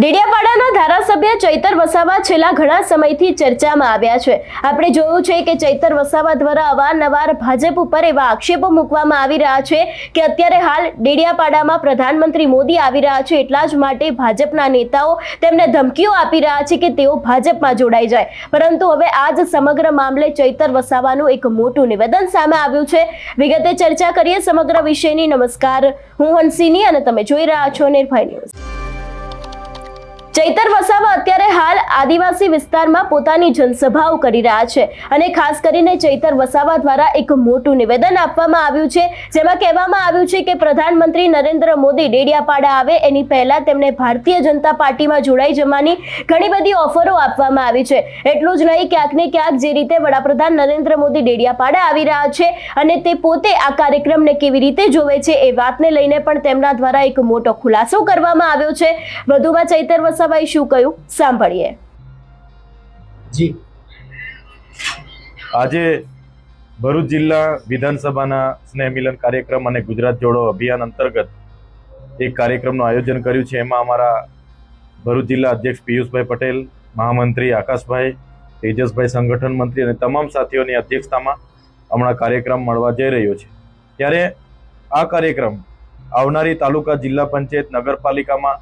ડેડિયાપાડાના ધારાસભ્ય ચૈતર વસાવા છેલ્લા ઘણા સમયથી ચર્ચામાં આવ્યા છે. આપણે જોયું છે કે ચૈતર વસાવા દ્વારા અવારનવાર ભાજપ ઉપર એવા આક્ષેપો મૂકવામાં આવી રહ્યા છે કે અત્યારે હાલ ડેડિયાપાડામાં પ્રધાનમંત્રી મોદી આવી રહ્યા છે એટલા જ માટે ભાજપના નેતાઓ તેમને ધમકીઓ આપી રહ્યા છે કે તેઓ ભાજપમાં જોડાઈ જાય. પરંતુ હવે આ જ સમગ્ર મામલે ચૈતર વસાવાનું એક મોટું નિવેદન સામે આવ્યું છે. વિગતે ચર્ચા કરીએ સમગ્ર વિષયની. નમસ્કાર. હું હંસિની અને તમે જોઈ રહ્યા છો નિર્ભય ન્યૂઝ. ચૈતર વસાવા અત્યારે હાલ આદિવાસી વિસ્તારમાં પોતાની જનસભાઓ કરી રહ્યા છે અને ખાસ કરીને ચૈતર વસાવા દ્વારા એક મોટું નિવેદન આપવામાં આવ્યું છે, જેમાં કહેવામાં આવ્યું છે કે પ્રધાનમંત્રી નરેન્દ્ર મોદી ડેડિયાપાડા આવે, એની પહેલા તેમને ભારતીય જનતા પાર્ટીમાં જોડાઈ જવાની ઘણી બધી ઓફરો આપવામાં આવી છે. એટલું જ નહીં, ક્યાંક ને ક્યાંક જે રીતે વડાપ્રધાન નરેન્દ્ર મોદી ડેડિયાપાડા આવી રહ્યા છે અને તે પોતે આ કાર્યક્રમને કેવી રીતે જોવે છે એ વાતને લઈને પણ તેમના દ્વારા એક મોટો ખુલાસો કરવામાં આવ્યો છે. વધુમાં ચૈતર વસાવાએ શું કહ્યું? સાંભળીએ. જી. આજે ભરૂચ જિલ્લા વિધાનસભાના સ્નેહ મિલન કાર્યક્રમ અને ગુજરાત જોડો અભિયાન અંતર્ગત એક કાર્યક્રમનું આયોજન કર્યું છે. એમાં અમારા ભરૂચ જિલ્લા અધ્યક્ષ પિયુષભાઈ પટેલ, મહામંત્રી આકાશભાઈ, તેજસભાઈ સંગઠન મંત્રી અને તમામ સાથીઓની અધ્યક્ષતામાં હમણાં કાર્યક્રમ મળવા જઈ રહ્યો છે. ત્યારે આ કાર્યક્રમ આવનારી તાલુકા જિલ્લા પંચાયત નગરપાલિકામાં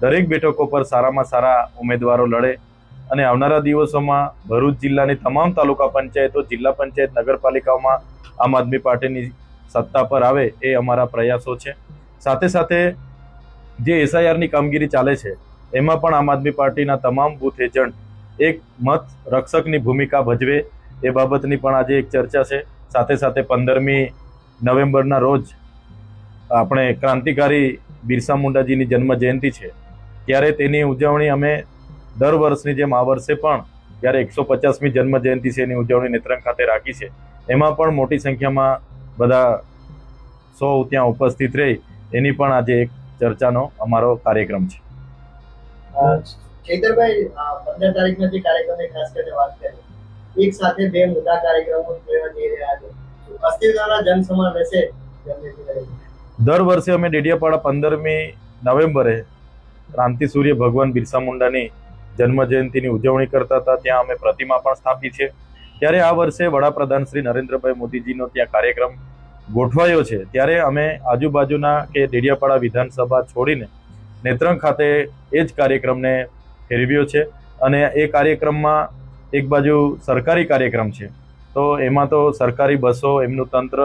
દરેક બેઠકો પર સારામાં સારા ઉમેદવારો લડે અને આવનારા દિવસોમાં ભરૂચ જિલ્લાની તમામ તાલુકા પંચાયતો, જિલ્લા પંચાયત, નગરપાલિકાઓમાં આમ આદમી પાર્ટીની સત્તા પર આવે એ અમારા પ્રયાસો છે. સાથે સાથે જે એસઆઈઆરની કામગીરી ચાલે છે, એમાં પણ આમ આદમી પાર્ટીના તમામ બૂથ એજન્ટ એક મત રક્ષકની ભૂમિકા ભજવે એ બાબતની પણ આજે એક ચર્ચા છે. સાથે સાથે પંદરમી નવેમ્બરના રોજ આપણે ક્રાંતિકારી બિરસા મુંડાજીની જન્મ જયંતિ છે. ત્યારે તેની ઉજવણી અમે દર વર્ષની જેમ આ વર્ષે પણ જ્યારે એકસો પચાસમી જન્મ જયંતિ છે એની ઉજવણી નેત્રંગ ખાતે રાખી છે એમાં પણ મોટી સંખ્યામાં બધા સૌ ત્યાં ઉપસ્થિત રહી એની પણ આજે એક ચર્ચાનો અમારો કાર્યક્રમ છે. ચૈતરભાઈ પંદર તારીખના જે કાર્યક્રમની ખાસ કરીને વાત કરી એક સાથે બે મોટા કાર્યક્રમો લેવા જઈ રહ્યા છે. અસ્તિત્વના જનસમા રહેશે દર વર્ષે અમે ડેડિયાપાડા પંદરમી નવેમ્બરે ક્રાંતિ સૂર્ય ભગવાન બિરસા મુંડાની જન્મ જયંતિની ઉજવણી કરતા હતા, ત્યાં અમે પ્રતિમા પણ સ્થાપી છે. ત્યારે આ વર્ષે વડાપ્રધાન શ્રી નરેન્દ્રભાઈ મોદીજીનો ત્યાં કાર્યક્રમ ગોઠવાયો છે. ત્યારે અમે આજુબાજુના કે ડેડિયાપાડા વિધાનસભા છોડીને નેત્રંગ ખાતે એ જ કાર્યક્રમને ફેરવ્યો છે અને એ કાર્યક્રમમાં એક બાજુ સરકારી કાર્યક્રમ છે. તો એમાં તો સરકારી બસો, એમનું તંત્ર,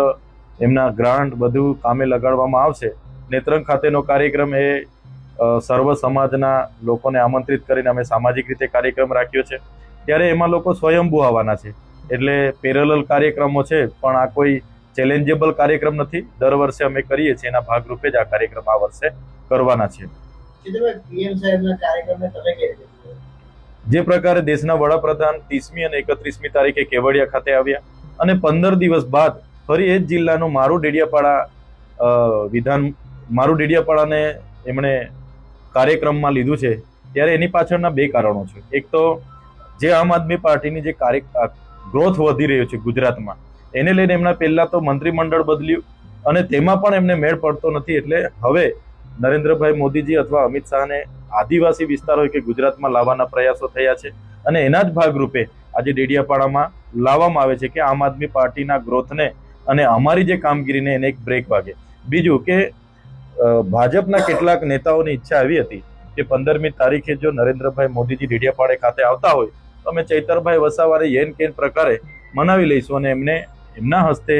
એમના ગ્રાન્ટ બધું કામે લગાડવામાં આવશે. નેત્રંગ ખાતેનો કાર્યક્રમ એ સર્વ સમાજના લોકોને આમંત્રિત કરીને અમે સામાજિક રીતે કાર્યક્રમ રાખ્યો છે. ત્યારે એમાં લોકો સ્વયંભૂ આવવાના છે. એટલે પેરેલલ કાર્યક્રમો છે પણ આ કોઈ ચેલેન્જેબલ કાર્યક્રમ નથી. દર વર્ષે અમે કરીએ છીએ એના ભાગરૂપે જ આ કાર્યક્રમ આ વર્ષે કરવાના છે? જે પ્રકારે દેશના વડાપ્રધાન ત્રીસમી અને એકત્રીસમી તારીખે કેવડિયા ખાતે આવ્યા અને પંદર દિવસ બાદ ફરી એ જ જિલ્લાનું મારું ડેડિયાપાડા વિધાન મારું ડેડિયાપાડાને એમણે કાર્યક્રમમાં લીધું છે, ત્યારે એની પાછળના બે કારણો છે. એક તો જે આમ આદમી પાર્ટીની જે કાર્ય ગ્રોથ વધી રહ્યો છે ગુજરાતમાં, એને લઈને એમના પહેલા તો મંત્રીમંડળ બદલ્યું અને તેમાં પણ એમને મેળ પડતો નથી એટલે હવે નરેન્દ્રભાઈ મોદીજી અથવા અમિત શાહને આદિવાસી વિસ્તારો કે ગુજરાતમાં લાવવાના પ્રયાસો થયા છે અને એના જ ભાગરૂપે આજે ડેડિયાપાડામાં લાવવામાં આવે છે કે આમ આદમી પાર્ટીના ગ્રોથને અને અમારી જે કામગીરીને એને એક બ્રેક વાગે. બીજું કે ભાજપના કેટલાક નેતાઓની ઈચ્છા આવી હતી કે પંદરમી તારીખે જો નરેન્દ્રભાઈ મોદીજી ડેડિયાપાડે ખાતે આવતા હોય, તો અમે ચૈતરભાઈ વસાવાને યેન કેન પ્રકારે મનાવી લઈશું અને એમને એમના હસ્તે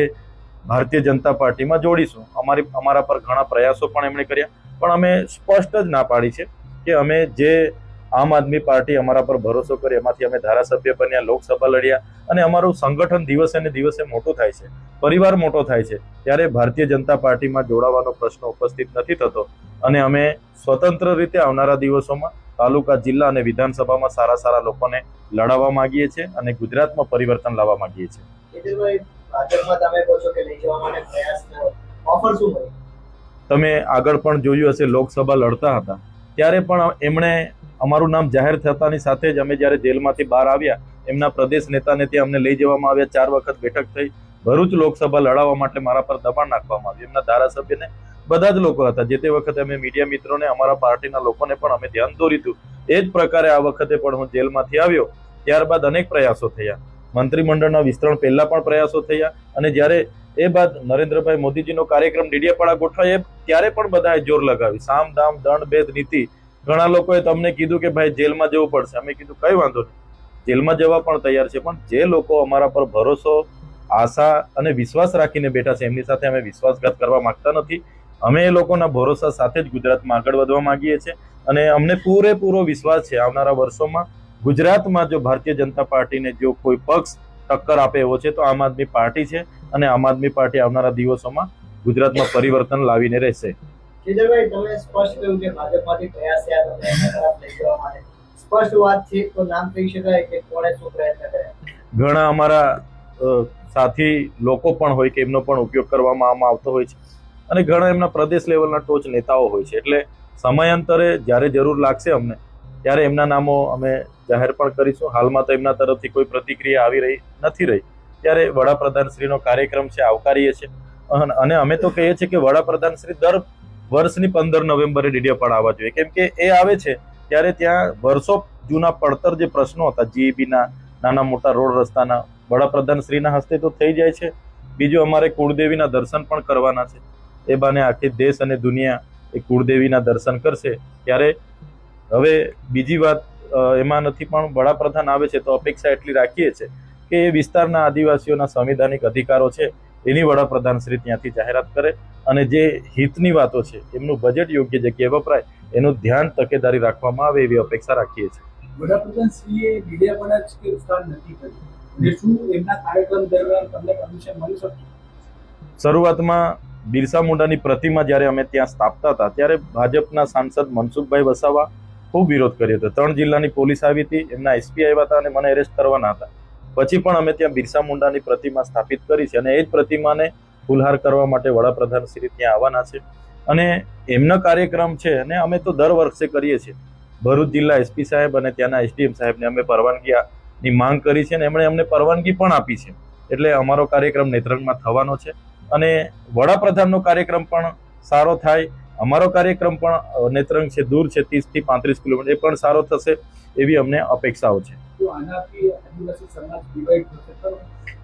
ભારતીય જનતા પાર્ટીમાં જોડીશું. અમારી, અમારા પર ઘણા પ્રયાસો પણ એમણે કર્યા. પણ અમે સ્પષ્ટ જ ના પાડી છે કે અમે જે આમ આદમી પાર્ટી અમારા પર ભરોસો કરી એમાંથી અમે ધારાસભ્ય બન્યા લોકસભા લડ્યા અને અમારું સંગઠન દિવસે ને દિવસે મોટું થાય છે પરિવાર મોટો થાય છે. ત્યારે ભારતીય જનતા પાર્ટીમાં જોડાવાનો પ્રશ્ન ઉપસ્થિત નથી થતો અને અમે સ્વતંત્ર રીતે આવનારા દિવસોમાં તાલુકા જિલ્લા અને વિધાનસભામાં સારા સારા લોકોને લડાવવા માંગીએ છીએ અને ગુજરાતમાં પરિવર્તન લાવવા માંગીએ છીએ. તમે આગળ પણ જોયું હશે લોકસભા લડતા હતા. ત્યારે પણ એમણે અમારું નામ જાહેર થતાની સાથે જ અમે જ્યારે જેલમાંથી બહાર આવ્યા, એમના પ્રદેશ નેતાને ત્યાં અમને લઈ જવામાં આવ્યા. ચાર વખત બેઠક થઈ. ભરૂચ લોકસભા લડાવવા માટે મારા પર દબાણ નાખવામાં આવ્યું. એમના ધારાસભ્યને બધા જ લોકો હતા. જે તે વખતે અમે મીડિયા મિત્રોને, અમારા પાર્ટીના લોકોને પણ અમે ધ્યાન દોર્યું હતું. એ જ પ્રકારે આ વખતે પણ હું જેલમાંથી આવ્યો. ત્યારબાદ અનેક પ્રયાસો થયા. મંત્રીમંડળના વિસ્તરણ પહેલા પણ પ્રયાસો થયા અને જ્યારે એ બાદ નરેન્દ્રભાઈ મોદીજીનો કાર્યક્રમ ડીડીયાપાડા ગોઠવાય, ત્યારે પણ બધાએ જોર લગાવી સામ, દામ, દંડ, ભેદ, નીતિ ઘણા લોકોએ તમને કીધું કે ભાઈ જેલમાં જવું પડશે. અમે કીધું, કઈ વાંધો નહીં. જેલમાં જવા પણ તૈયાર છે, પણ જે લોકો અમારા પર ભરોસો, આશા અને વિશ્વાસ રાખીને બેઠા છે, એમની સાથે અમે વિશ્વાસઘાત કરવા માંગતા નથી. અમે એ લોકોના ભરોસા સાથે જ ગુજરાતમાં આગળ વધવા માંગીએ છીએ અને અમને પૂરેપૂરો વિશ્વાસ છે. આવનારા વર્ષોમાં ગુજરાતમાં જો ભારતીય જનતા પાર્ટીને જો કોઈ પક્ષ ટક્કર આપે એવો છે, તો આમ આદમી પાર્ટી છે અને આમ આદમી પાર્ટી આવનારા દિવસોમાં ગુજરાતમાં પરિવર્તન લાવીને રહેશે. શ્રીધરભાઈ તમે સ્પષ્ટ કહ્યું કે ભાજપમાંથી પ્રયાસ થયા તમને તરફ લઈ જવા માટે. સ્પષ્ટ વાત છે તો નામ કહી શકાય કે કોણે શું પ્રયત્ન કર્યા? ઘણા અમારા સાથી લોકો પણ હોય કે એમનો પણ ઉપયોગ કરવામાં આવતો હોય છે. અને ઘણા એમના પ્રદેશ લેવલના ટોચ નેતાઓ હોય છે. એટલે સમયાંતરે જ્યારે જરૂર લાગશે અમને, ત્યારે એમના નામો અમે જાહેર પણ કરીશું. હાલમાં તો એમના તરફથી કોઈ પ્રતિક્રિયા આવી રહી નથી રહી. ત્યારે વડાપ્રધાન શ્રીનો કાર્યક્રમ છે, આવકારીએ છીએ. અન- અમે તો કહીએ છીએ કે વડાપ્રધાન શ્રી દર વર્ષની પંદર નવેમ્બરે ડીડીયાપાડા આવવા જોઈએ. કેમ કે એ આવે છે ત્યારે ત્યાં વર્ષો જૂના પડતર જે પ્રશ્નો હતા જીઈબીના નાના મોટા રોડ રસ્તાના વડાપ્રધાન શ્રીના હસ્તે તો થઈ જાય છે. બીજું અમારે કુળદેવીના દર્શન પણ કરવાના છે. એ બાને આખી દેશ અને દુનિયા એ કુળદેવીના દર્શન કરશે. ત્યારે હવે બીજી વાત એમાં નથી પણ વડાપ્રધાન આવે છે તો અપેક્ષા એટલી રાખીએ છીએ કે એ વિસ્તારના આદિવાસીઓના સંવિધાનિક અધિકારો છે. એની વડાપ્રધાન શ્રી ત્યાંથી જાહેરાત કરે અને જે હિતની વાતો છે એમનું બજેટ યોગ્ય જગ્યાએ વપરાય એનું ધ્યાન તકેદારી રાખવામાં આવે એવી અપેક્ષા રાખીએ છીએ. વડાપ્રધાન શ્રીએ મીડિયા પર જ કે કર્યું? અને શું એમના કાર્યક્રમ દરમિયાન તમને પરમિશન મળી શકશે શરૂઆતમાં બિરસા મુંડાની પ્રતિમા જ્યારે અમે ત્યાં સ્થાપતા હતા ત્યારે ભાજપના સાંસદ મનસુખભાઈ વસાવા ખૂબ વિરોધ કર્યો હતો. ત્રણ જિલ્લાની પોલીસ આવી હતી એમના એસપી આવ્યા હતા અને મને એરેસ્ટ કરવાના હતા. પછી પણ અમે ત્યાં બિરસા મુંડાની પ્રતિમા સ્થાપિત કરી છે અને એ જ પ્રતિમાને ફુલહાર કરવા માટે વડાપ્રધાન શ્રી ત્યાં આવવાના છે. અને એમનો કાર્યક્રમ છે અને અમે તો દર વર્ષે કરીએ છીએ. ભરૂચ જિલ્લા એસપી સાહેબ અને ત્યાંના એસડીએમ સાહેબને અમે પરવાનગીની માંગ કરી છે અને એમણે અમને પરવાનગી પણ આપી છે. એટલે અમારો કાર્યક્રમ નેત્રંગમાં થવાનો છે. અને વડાપ્રધાનનો કાર્યક્રમ પણ સારો થાય. અમારો કાર્યક્રમ પણ નેત્રંગ છે, દૂર છે, ત્રીસથી પાંત્રીસ કિલોમીટર, એ પણ સારો થશે એવી અમને અપેક્ષાઓ છે.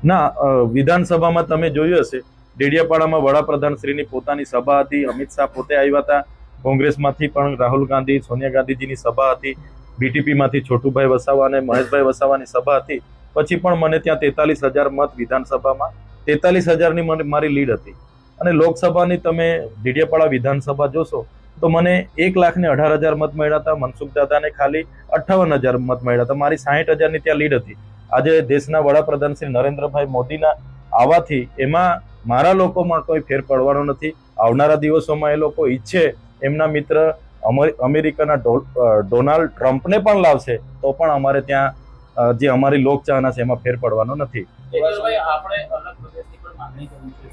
ના વિધાનસભામાં તમે જોયું હશે, ડેડિયાપાડામાં વડાપ્રધાન શ્રીની પોતાની સભા હતી, અમિત શાહ પોતે આવ્યા હતા, કોંગ્રેસમાંથી પણ રાહુલ ગાંધી, સોનિયા ગાંધીજીની સભા હતી, બીટીપીમાંથી છોટુભાઈ વસાવા અને મહેશભાઈ વસાવાની સભા હતી, પછી પણ મને ત્યાં તેતાલીસ હજાર મત વિધાનસભામાં, તેતાલીસ હજારની મારી લીડ હતી. અને લોકસભાની તમે ડેડિયાપાડા વિધાનસભા જોશો તો મને એક લાખ ને અઢાર હજાર મત મળ્યા હતા, મનસુખ દાદાને ખાલી અઠ્ઠાવન હજાર મત મળ્યા હતા. મારી સાહીઠ હજારની ત્યાં લીડ હતી. આજે દેશના વડાપ્રધાન શ્રી નરેન્દ્રભાઈ મોદીના આવવાથી એમાં મારા લોકોમાં કોઈ ફેર પડવાનો નથી. આવનારા દિવસોમાં એ લોકો ઈચ્છે એમના મિત્ર અમર- અમેરિકાના ડોનાલ્ડ ટ્રમ્પને પણ લાવશે, તો પણ અમારે ત્યાં જે અમારી લોકચાહના છે એમાં ફેર પડવાનો નથી. આપણે અલગ પ્રદેશની પણ માંગણી કરી છે?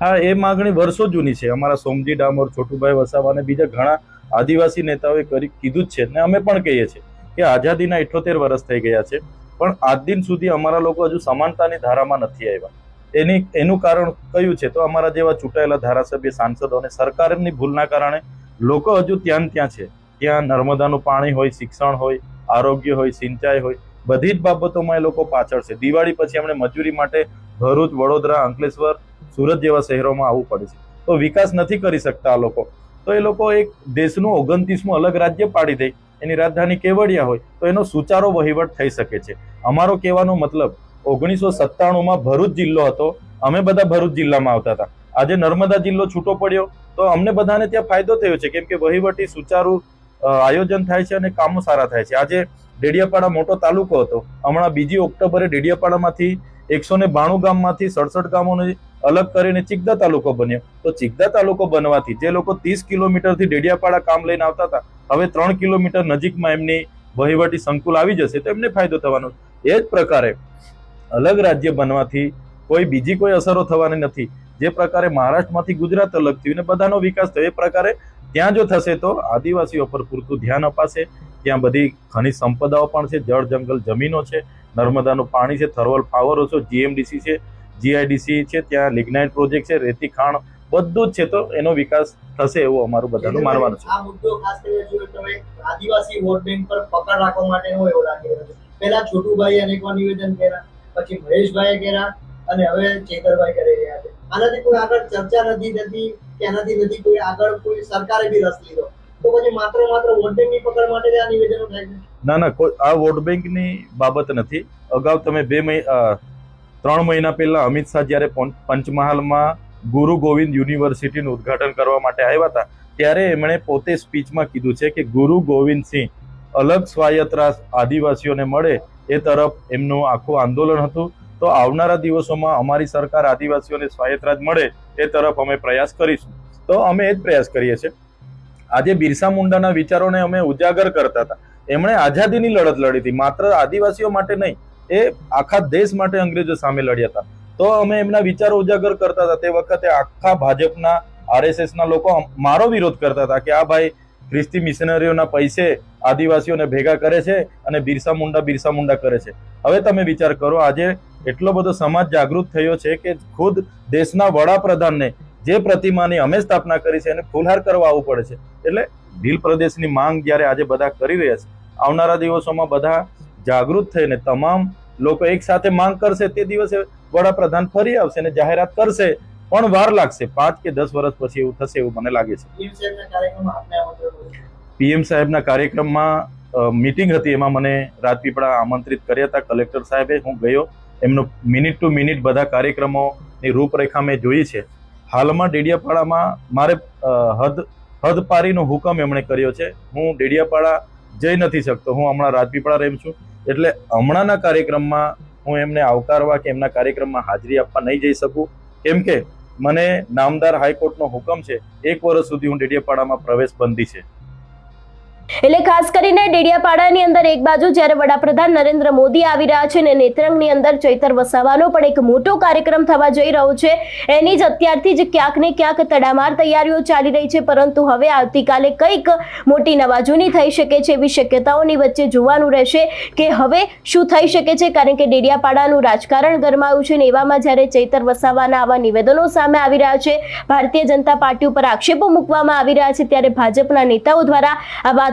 હા, એ માગણી વર્ષો જૂની છે. અમારા સોમજી ડામોર, છોટુભાઈ વસાવા અને બીજા ઘણા આદિવાસી નેતાઓએ કરી કીધું જ છે ને અમે પણ કહીએ છીએ કે આઝાદીના ઇઠોતેર વર્ષ થઈ ગયા છે, પણ આજ દિન સુધી અમારા લોકો હજુ સમાનતાની ધારામાં નથી આવ્યા. એની, એનું કારણ કયું છે? તો અમારા જેવા ચૂંટાયેલા ધારાસભ્ય, સાંસદો અને સરકારની ભૂલના કારણે લોકો હજુ ત્યાં ત્યાં છે. ત્યાં નર્મદાનું પાણી હોય, શિક્ષણ હોય, આરોગ્ય હોય, સિંચાઈ હોય, બધી જ બાબતોમાં એ લોકો પાછળ છે. દિવાળી પછી એમણે મજૂરી માટે ભરૂચ, વડોદરા, અંકલેશ્વર સુરત જેવા શહેરોમાં આવવું પડે છે. તો વિકાસ નથી કરી શકતા આ લોકો. તો એ લોકો એક દેશનું ઓગણત્રીસમું અલગ રાજ્ય પાડી દે, એની રાજધાની કેવડિયા હોય, તો એનો સુચારો વહીવટ થઈ શકે છે. અમારો કહેવાનો મતલબ, ઓગણીસો સત્તાણુંમાં ભરૂચ જિલ્લો હતો, અમે બધા ભરૂચ જિલ્લામાં આવતા હતા. આજે નર્મદા જિલ્લો છૂટો પડ્યો, તો અમને બધાને ત્યાં ફાયદો થયો છે. કેમ કે વહીવટી સુચારુ આયોજન થાય છે અને કામો સારા થાય છે. આજે ડેડિયાપાડા મોટો તાલુકો હતો. હમણાં બીજી ઓક્ટોબરે ડેડિયાપાડામાંથી એકસો ને બાણું ગામમાંથી સડસઠ ગામોને અલગ કરીને ચિકદા તાલુકો બન્યો. તો ચિકદા તાલુકો બનવાથી જે લોકો ત્રીસ કિલોમીટરથી ડેડિયાપાડા કામ લઈને આવતા હતા, હવે ત્રણ કિલોમીટર નજીકમાં એમની વહીવટી સંકુલ આવી જશે તો એમને ફાયદો થવાનો એ જ પ્રકારે અલગ રાજ્ય બનવાથી કોઈ બીજી કોઈ અસરો થવાની નથી. જે પ્રકારે મહારાષ્ટ્રમાંથી ગુજરાત અલગ થયું અને બધાનો વિકાસ થયો, એ પ્રકારે ત્યાં જો થશે તો આદિવાસીઓ પર પૂરતું ધ્યાન અપાશે. ત્યાં બધી ખનિજ સંપદાઓ પણ છે, જળ જંગલ જમીનો છે નર્મદાનું પાણી છે થર્મલ પાવર છે જીએમડીસી છે જીઆઈડીસી છે ત્યાં લિગ્નાઇટ પ્રોજેક્ટ છે રેતી ખાણ બધું જ છે તો એનો વિકાસ થશે એવું અમારું બધાનું માનવાનું છે. આ મુદ્દો ખાસ કરીને જોઈએ તો આદિવાસી વોટ બેંક પર પકડ રાખવા માટેનો એવું લાગી પહેલા છોટુભાઈ અનેકવાર નિવેદન કર્યા પછી મહેશભાઈએ કર્યા અને હવે ચેતરભાઈ કરી રહ્યા છે. આનાથી કોઈ આગળ ચર્ચા નથી થતી કે આનાથી નથી કોઈ આગળ કોઈ સરકારે બી રસ લીધો. તો પછી માત્ર માત્ર વોટ બેંકની પકડ માટે આ નિવેદનો થાય છે. ના ના, કોઈ, આ વોટ બેંકની બાબત નથી. અગાઉ તમે બે ત્રણ મહિના પહેલા અમિત શાહ જ્યારે પંચમહાલમાં ગુરુ ગોવિંદ યુનિવર્સિટીનું ઉદ્ઘાટન કરવા માટે આવ્યા હતા, ત્યારે એમણે પોતે સ્પીચમાં કીધું છે કે ગુરુ ગોવિંદસિંહ અલગ સ્વાયત્ત આદિવાસીઓને મળે એ તરફ એમનું આખું આંદોલન હતું. તો આવનારા દિવસોમાં અમારી સરકાર આદિવાસીઓને સ્વાયત્ત રાજ મળે એ તરફ અમે પ્રયાસ કરીશું. તો અમે એ જ પ્રયાસ કરીએ છીએ. આજે બિરસા મુંડાના વિચારોને અમે ઉજાગર કરતા હતા. એમણે આઝાદીની લડત લડી હતી. માત્ર આદિવાસીઓ માટે નહીં, એ આખા દેશ માટે અંગ્રેજો સામે લડ્યા હતા. તો અમે એમના વિચારો ઉજાગર કરતા હતા. તે વખતે આખા ભાજપના, આરએસએસના લોકો મારો વિરોધ કરતા હતા કે આ ભાઈ ખ્રિસ્તી મિશનરીઓના પૈસે આદિવાસીઓને ભેગા કરે છે અને બિરસા મુંડા બિરસા મુંડા કરે છે. હવે તમે વિચાર કરો, આજે એટલો બધો સમાજ જાગૃત થયો છે કે ખુદ દેશના વડાપ્રધાનને જે પ્રતિમાની અમે સ્થાપના કરી છે એને ફૂલહાર કરવા આવવું પડે છે. એટલે ભીલ પ્રદેશની માંગ જ્યારે આજે બધા કરી રહ્યા છે આવનારા દિવસોમાં બધા જાગૃત થઈને તમામ લોકો એક સાથે માંગ કરશે તે દિવસે વડાપ્રધાન ફરી આવશે અને જાહેરાત કરશે. પણ વાર લાગશે પાંચ કે દસ વર્ષ પછી એવું થશે એવું મને લાગે છે. પીએમ સાહેબના કાર્યક્રમમાં મીટિંગ હતી એમાં મને રાજપીપળા આમંત્રિત કર્યા હતા. કલેક્ટર સાહેબે હું ગયો. એમનો મિનિટ ટુ મિનિટ બધા કાર્યક્રમોની રૂપરેખા મેં જોઈ છે. હાલમાં ડેડિયાપાડામાં મારે હદ હદ, હદપારીનો હુકમ એમણે કર્યો છે. હું ડેડિયાપાડા જઈ નથી શકતો. હું હમણાં રાજપીપળા રહું છું. એટલે હમણાંના કાર્યક્રમમાં હું એમને આવકારવા કે એમના કાર્યક્રમમાં હાજરી આપવા નહીં જઈ શકું. કેમ કે મને નામદાર હાઈકોર્ટનો હુકમ છે. એક વર્ષ સુધી હું ડેડિયાપાડામાં પ્રવેશ બંધી છે. એટલે ખાસ કરીને ડેડિયાપાડાની અંદર એક બાજુ જ્યારે વડાપ્રધાન નરેન્દ્ર મોદી આવી રહ્યા છે અને નેત્રંગની અંદર ચૈતર વસાવાનો પણ એક મોટો કાર્યક્રમ થવા જઈ રહ્યો છે, એની જ અત્યારથી જ ક્યાંક ને ક્યાંક તડામાર તૈયારીઓ ચાલી રહી છે, પરંતુ હવે આવતીકાલે કંઈક મોટી નવાજૂની થઈ શકે છે એવી શક્યતાઓની વચ્ચે જોવાનું રહેશે કે હવે શું થઈ શકે છે, કારણ કે ડેડિયાપાડાનું રાજકારણ ગરમાયું છે ને એવામાં જ્યારે ચૈતર વસાવાના આવા નિવેદનો સામે આવી રહ્યા છે, ભારતીય જનતા પાર્ટી ઉપર આક્ષેપો મૂકવામાં આવી રહ્યા છે, ત્યારે ભાજપના નેતાઓ દ્વારા આ